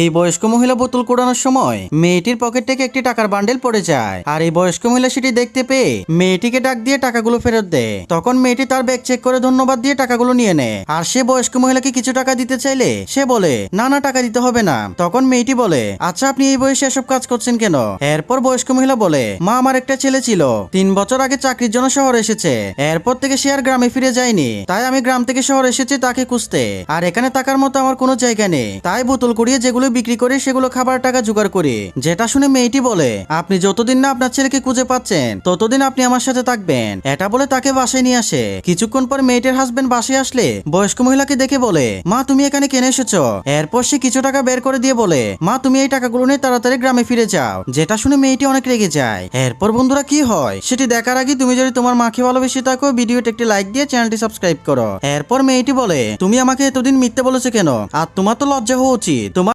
এই বয়স্ক মহিলা বোতল কুড়ানোর সময় মেয়েটির পকেট থেকে একটি টাকার বান্ডেল পড়ে যায়। আর এই বয়স্ক মহিলা সেটি দেখতে পেয়ে মেয়েটিকে ডাক দিয়ে টাকাগুলো ফেরত দেয়। তখন মেয়েটি তার ব্যাগ চেক করে ধন্যবাদ দিয়ে টাকাগুলো নিয়ে নেয়। আর সে বয়স্ক মহিলাকে কিছু টাকা দিতে চাইলে সে বলে, না না, টাকা দিতে হবে না। তখন মেয়েটি বলে আচ্ছা আপনি এই বয়সে এসব কাজ করছেন কেন? এরপর বয়স্ক মহিলা বলে, মা, আমার একটা ছেলে ছিল। তিন বছর আগে চাকরির জন্য শহরে এসেছে। এরপর থেকে সে আর গ্রামে ফিরে যায়নি। তাই আমি গ্রাম থেকে শহরে এসেছি তাকে খুঁজতে। আর এখানে থাকার মতো আমার কোনো জায়গা নেই। তাই বোতল কুড়িয়ে যেগুলো বিক্রি করে সেগুলো খাবার টাকা জোগাড় করি। যেটা শুনে মেয়েটি বলে, আপনি যতদিন না আপনার ছেলেকে খুঁজে পাচ্ছেন, ততদিন আপনি আমার সাথে থাকবেন। এটা বলে তাকে বাসায় নিয়ে আসে। কিছুক্ষণ পর মেয়েটির হাজবেন্ড বাসায় আসলে বয়স্ক মহিলাকে দেখে বলে, মা, তুমি এখানে কেন এসেছ? এরপর সে কিছু টাকা বের করে দিয়ে বলে, মা, তুমি এই টাকাগুলো নিয়ে তাড়াতাড়ি গ্রামে ফিরে যাও। যেটা শুনে মেয়েটি অনেক রেগে যায়। এরপর, বন্ধুরা, কি হয়? সেটি দেখার আগে তুমি যদি তোমার মাকে ভালোবেসে থাকো, ভিডিওতে একটি লাইক দিয়ে চ্যানেলটি সাবস্ক্রাইব করো। এরপর মেয়েটি বলে, তুমি আমাকে এতদিন মিথ্যে বলেছ কেন? আর তোমার তো লজ্জা হওয়া উচিত। তোমার